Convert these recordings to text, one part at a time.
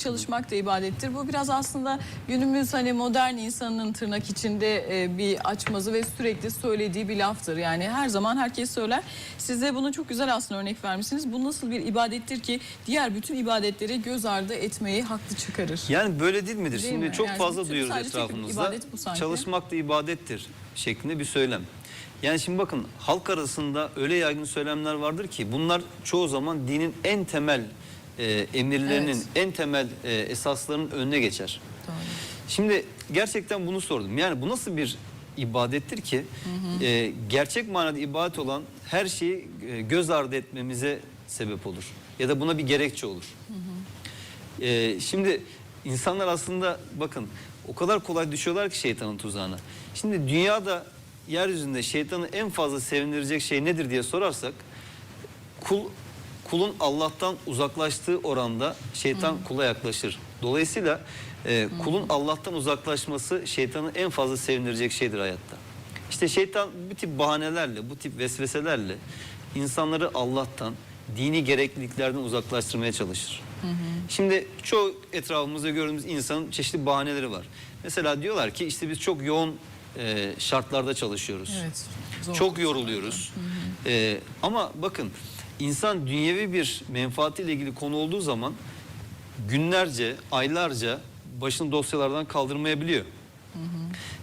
çalışmak da ibadettir. Bu biraz aslında günümüz hani modern insanın tırnak içinde e, bir açmazı ve sürekli söylediği bir laftır. Yani her zaman herkes söyler. Siz de bunu çok güzel aslında örnek vermişsiniz. Bu nasıl bir ibadettir ki diğer bütün ibadetleri göz ardı etmeyi haklı çıkarır. Yani böyle değil midir? Değil Şimdi mi? çok Yani fazla duyuyoruz etrafımızda. Çalışmak da ibadettir şeklinde bir söylem. Yani şimdi bakın halk arasında öyle yaygın söylemler vardır ki bunlar çoğu zaman dinin en temel e, emirlerinin, Evet. en temel e, esaslarının önüne geçer. Doğru. Şimdi gerçekten bunu sordum. Yani bu nasıl bir ibadettir ki e, gerçek manada ibadet olan her şeyi e, göz ardı etmemize sebep olur. Ya da buna bir gerekçe olur. E, şimdi insanlar aslında bakın o kadar kolay düşüyorlar ki şeytanın tuzağına. Şimdi dünyada yeryüzünde şeytanı en fazla sevindirecek şey nedir diye sorarsak kul kulun Allah'tan uzaklaştığı oranda şeytan kula yaklaşır. Dolayısıyla e, kulun Allah'tan uzaklaşması şeytanı en fazla sevindirecek şeydir hayatta. İşte şeytan bu tip bahanelerle, bu tip vesveselerle insanları Allah'tan, dini gerekliliklerden uzaklaştırmaya çalışır. Şimdi çoğu etrafımızda gördüğümüz insanın çeşitli bahaneleri var. Mesela diyorlar ki işte biz çok yoğun e, şartlarda çalışıyoruz. Evet. zor. Çok yoruluyoruz. Ee, ama bakın insan dünyevi bir menfaatiyle ilgili konu olduğu zaman günlerce, aylarca başını dosyalardan kaldırmayabiliyor.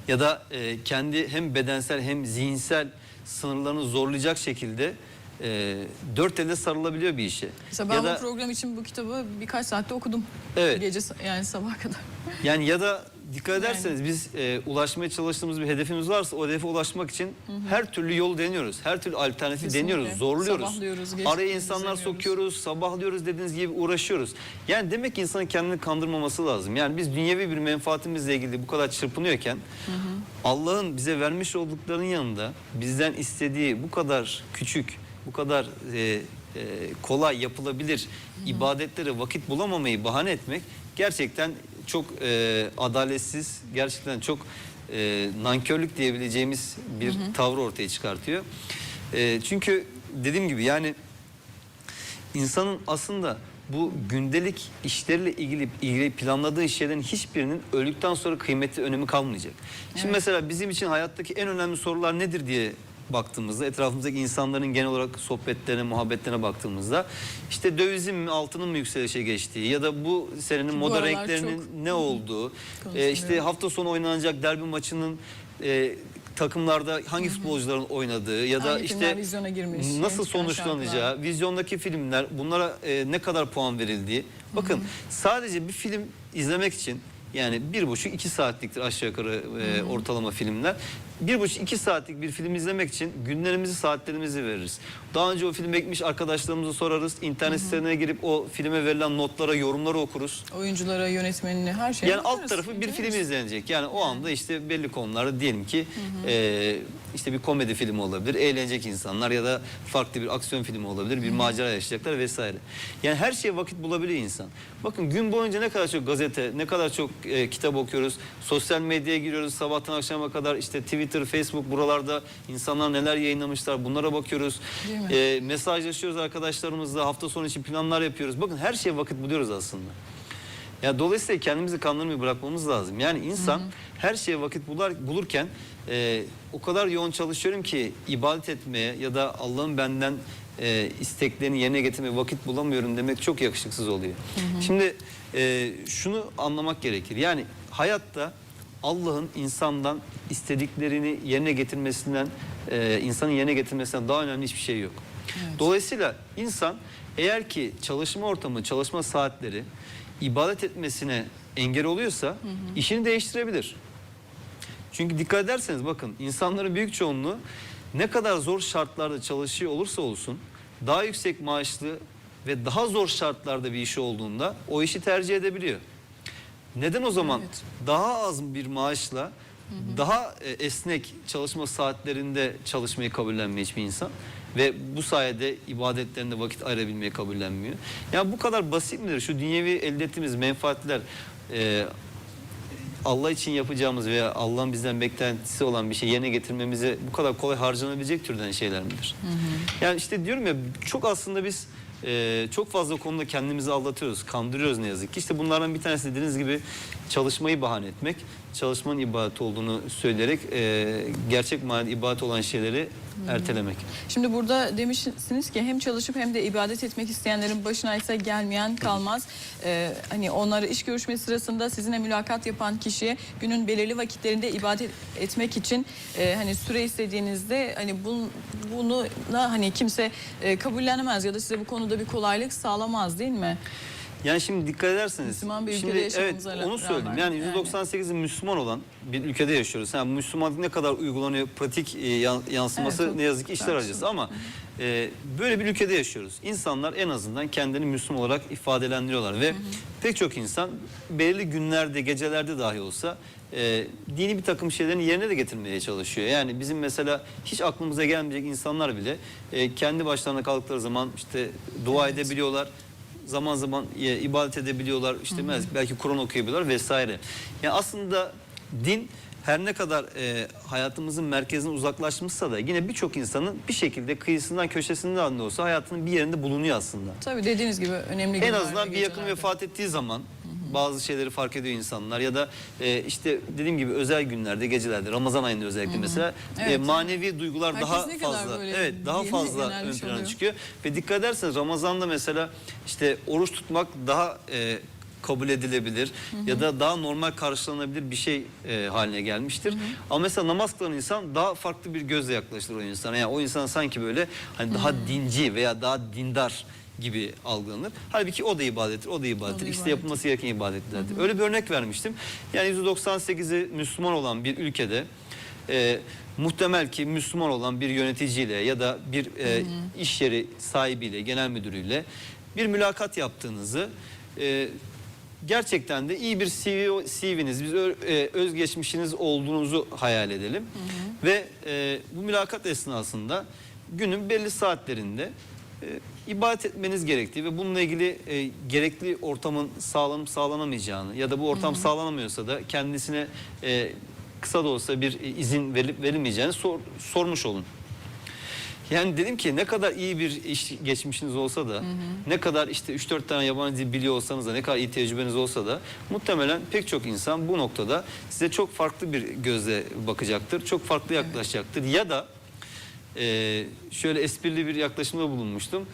Ya da e, kendi hem bedensel hem zihinsel sınırlarını zorlayacak şekilde e, dört elde sarılabiliyor bir işe. Mesela ben ya da bu program için bu kitabı birkaç saatte okudum. Evet. Gece yani sabah kadar. Yani ya da dikkat ederseniz biz e, ulaşmaya çalıştığımız bir hedefimiz varsa o hedefe ulaşmak için her türlü yolu deniyoruz. Her türlü alternatifi Kesinlikle. deniyoruz, zorluyoruz. Sabahlıyoruz, Araya insanlar sokuyoruz, sabahlıyoruz dediğiniz gibi uğraşıyoruz. Yani demek ki insanın kendini kandırmaması lazım. Yani biz dünyevi bir menfaatimizle ilgili bu kadar çırpınıyorken Allah'ın bize vermiş olduklarının yanında bizden istediği bu kadar küçük, bu kadar e, e, kolay yapılabilir ibadetlere vakit bulamamayı bahane etmek gerçekten çok e, adaletsiz, gerçekten çok e, nankörlük diyebileceğimiz bir tavrı ortaya çıkartıyor. E, çünkü dediğim gibi yani insanın aslında bu gündelik işlerle ilgili, ilgili planladığı şeylerin hiçbirinin öldükten sonra kıymeti önemi kalmayacak. Şimdi mesela bizim için hayattaki en önemli sorular nedir diye baktığımızda etrafımızdaki insanların genel olarak sohbetlerine, muhabbetlerine baktığımızda işte dövizin mi altının mı yükselişe geçtiği ya da bu senenin Bu moda aralar renklerinin çok ne olduğu, e, işte hafta sonu oynanacak derbi maçının e, takımlarda hangi futbolcuların oynadığı ya da Hangi işte vizyona girmiş, nasıl çıkan sonuçlanacağı, vizyondaki filmler bunlara e, ne kadar puan verildiği. Bakın sadece bir film izlemek için yani bir buçuk iki saatliktir aşağı yukarı e, ortalama filmler. Bir buçuk iki saatlik bir film izlemek için günlerimizi saatlerimizi veririz. Daha önce o filme gitmiş arkadaşlarımızı sorarız. İnternet sitelerine girip o filme verilen notlara, yorumları okuruz. Oyunculara, yönetmenine her şeye Yani alt bakarız, tarafı bir film izlenecek. Yani o anda işte belli konularda diyelim ki e, işte bir komedi filmi olabilir, eğlenecek insanlar ya da farklı bir aksiyon filmi olabilir, bir macera yaşayacaklar vesaire. Yani her şeye vakit bulabiliyor insan. Bakın gün boyunca ne kadar çok gazete, ne kadar çok e, kitap okuyoruz, sosyal medyaya giriyoruz sabahtan akşama kadar işte Twitter, Facebook buralarda insanlar neler yayınlamışlar bunlara bakıyoruz. E, mesajlaşıyoruz arkadaşlarımızla, hafta sonu için planlar yapıyoruz. Bakın her şeye vakit buluyoruz aslında. Ya dolayısıyla kendimizi kandırmayı bırakmamız lazım. Yani insan her şeye vakit bular, bulurken e, o kadar yoğun çalışıyorum ki ibadet etmeye ya da Allah'ın benden e, isteklerini yerine getirmeye vakit bulamıyorum demek çok yakışıksız oluyor. Şimdi e, şunu anlamak gerekir. Yani hayatta Allah'ın insandan istediklerini yerine getirmesinden, e, insanın yerine getirmesinden daha önemli hiçbir şey yok. Dolayısıyla insan eğer ki çalışma ortamı, çalışma saatleri ibadet etmesine engel oluyorsa işini değiştirebilir. Çünkü dikkat ederseniz bakın insanların büyük çoğunluğu ne kadar zor şartlarda çalışıyor olursa olsun daha yüksek maaşlı ve daha zor şartlarda bir işi olduğunda o işi tercih edebiliyor. Neden o zaman Evet. daha az bir maaşla daha e, esnek çalışma saatlerinde çalışmayı kabullenmiyor hiçbir insan ve bu sayede ibadetlerinde vakit ayırabilmeyi kabullenmiyor. Yani bu kadar basit midir? Şu dünyevi elde ettiğimiz menfaatler e, Allah için yapacağımız veya Allah'ın bizden beklentisi olan bir şey yerine getirmemize bu kadar kolay harcanabilecek türden şeyler midir? Yani işte diyorum ya çok aslında biz e, çok fazla konuda kendimizi aldatıyoruz, kandırıyoruz ne yazık ki. İşte bunlardan bir tanesi dediğiniz gibi çalışmayı bahane etmek, çalışmanın ibadet olduğunu söyleyerek e, gerçek manada ibadet olan şeyleri ertelemek. Şimdi burada demişsiniz ki hem çalışıp hem de ibadet etmek isteyenlerin başına ise gelmeyen kalmaz. Ee, hani onları iş görüşmesi sırasında sizinle mülakat yapan kişiye günün belirli vakitlerinde ibadet etmek için e, hani süre istediğinizde hani bun, bunu hani kimse e, kabullenemez ya da size bu konuda bir kolaylık sağlamaz değil mi? Yani şimdi dikkat ederseniz. Müslüman bir ülkede şimdi evet yaşamamıza onu rağmen söyledim. Yani yani. %98'i Müslüman olan bir ülkede yaşıyoruz. Yani Müslümanlık ne kadar uygulanıyor, pratik e, yan- yansıması Evet, çok ne yazık ki işler tartışılır. acısı ama e, böyle bir ülkede yaşıyoruz. İnsanlar en azından kendini Müslüman olarak ifadelendiriyorlar ve pek çok insan belirli günlerde, gecelerde dahi olsa e, dini bir takım şeylerin yerine de getirmeye çalışıyor. Yani bizim mesela hiç aklımıza gelmeyecek insanlar bile e, kendi başlarına kaldıkları zaman işte dua edebiliyorlar zaman zaman e, ibadet edebiliyorlar. işte belki Kur'an okuyabiliyorlar vesaire. Yani aslında din her ne kadar e, hayatımızın merkezine uzaklaşmışsa da yine birçok insanın bir şekilde kıyısından köşesinden de olsa hayatının bir yerinde bulunuyor aslında. Tabii dediğiniz gibi önemli En azından bir yakın vefat ettiği zaman bazı şeyleri fark ediyor insanlar. Ya da e, işte dediğim gibi özel günlerde gecelerde Ramazan ayında özellikle mesela Evet, e, manevi duygular Herkes daha fazla. evet daha fazla ön plana oluyor. çıkıyor. Ve dikkat ederseniz Ramazan'da mesela işte oruç tutmak daha e, kabul edilebilir ya da daha normal karşılanabilir bir şey e, haline gelmiştir. Ama mesela namaz kılan insan daha farklı bir gözle yaklaşır o insana. Yani o insan sanki böyle hani daha dinci veya daha dindar gibi algılanır. Halbuki o da ibadettir, o da ibadettir. O da İkisi de yapılması gereken ibadetlerdir. Öyle bir örnek vermiştim. Yani %98'i Müslüman olan bir ülkede e, muhtemel ki Müslüman olan bir yöneticiyle ya da bir e, iş yeri sahibiyle, genel müdürüyle bir mülakat yaptığınızı e, gerçekten de iyi bir CV, CV'niz, biz ö- e, özgeçmişiniz olduğunuzu hayal edelim. Ve e, bu mülakat esnasında günün belli saatlerinde e, ibadet etmeniz gerektiği ve bununla ilgili e, gerekli ortamın sağlanıp sağlanamayacağını ya da bu ortam sağlanamıyorsa da kendisine e, kısa da olsa bir e, izin verilip verilmeyeceğini sor- sormuş olun. Yani dedim ki ne kadar iyi bir iş geçmişiniz olsa da ne kadar işte 3-4 tane yabancı dil biliyor olsanız da ne kadar iyi tecrübeniz olsa da muhtemelen pek çok insan bu noktada size çok farklı bir gözle bakacaktır. Çok farklı yaklaşacaktır ya da e, şöyle esprili bir yaklaşımda bulunmuştum.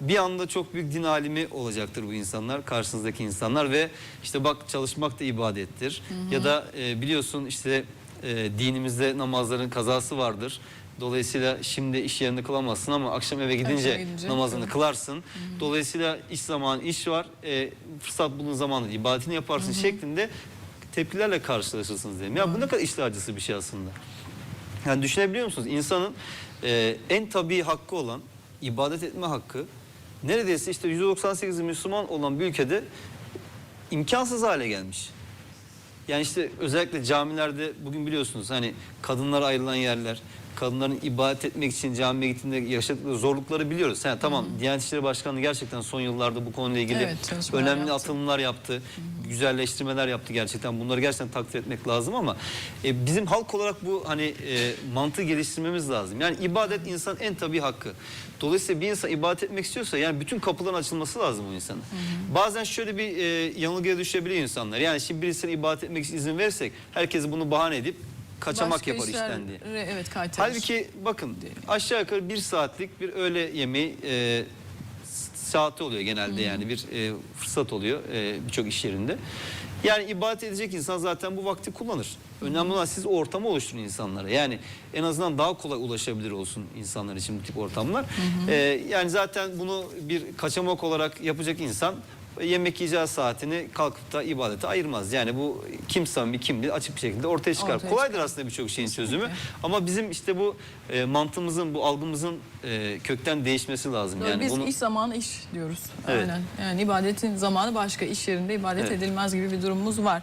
Bir anda çok büyük din alimi olacaktır bu insanlar, karşınızdaki insanlar ve işte bak çalışmak da ibadettir. Ya da e, biliyorsun işte e, dinimizde namazların kazası vardır. Dolayısıyla şimdi iş yerinde kılamazsın ama akşam eve gidince, gidince, namazını kılarsın. Dolayısıyla iş zamanı iş var, e, fırsat bulduğun zaman da ibadetini yaparsın şeklinde tepkilerle karşılaşırsınız dedim. Ya bu ne kadar işler acısı bir şey aslında. Yani düşünebiliyor musunuz? İnsanın e, en tabii hakkı olan ibadet etme hakkı neredeyse işte %98'i Müslüman olan bir ülkede imkansız hale gelmiş. Yani işte özellikle camilerde bugün biliyorsunuz hani kadınlara ayrılan yerler, kadınların ibadet etmek için camiye gittiğinde yaşadıkları zorlukları biliyoruz. Yani tamam Diyanet İşleri Başkanlığı gerçekten son yıllarda bu konuyla ilgili Evet, önemli yaptı. atılımlar yaptı. Güzelleştirmeler yaptı gerçekten. Bunları gerçekten takdir etmek lazım ama e, bizim halk olarak bu hani e, mantığı geliştirmemiz lazım. Yani ibadet insan en tabii hakkı. Dolayısıyla bir insan ibadet etmek istiyorsa yani bütün kapıların açılması lazım o insana. Bazen şöyle bir e, yanılgıya düşebiliyor insanlar. Yani şimdi birisine ibadet etmek için izin verirsek herkes bunu bahane edip kaçamak Başka yapar işler, işten diye. Evet kaytarır. Halbuki bakın aşağı yukarı bir saatlik bir öğle yemeği e, saati oluyor genelde yani bir e, fırsat oluyor e, birçok iş yerinde. Yani ibadet edecek insan zaten bu vakti kullanır. Önemli olan siz ortamı oluşturun insanlara. Yani en azından daha kolay ulaşabilir olsun insanlar için bu tip ortamlar. E, yani zaten bunu bir kaçamak olarak yapacak insan yemek yiyeceği saatini kalkıp da ibadete ayırmaz. Yani bu kim samimi kimdi açık bir şekilde ortaya çıkar. Ortaya Kolaydır çıkar. aslında birçok şeyin çözümü. Ama bizim işte bu e, mantığımızın, bu algımızın e, kökten değişmesi lazım. Doğru, yani biz bunu iş zamanı iş diyoruz. Evet. Aynen. Yani ibadetin zamanı başka iş yerinde ibadet Evet. edilmez gibi bir durumumuz var.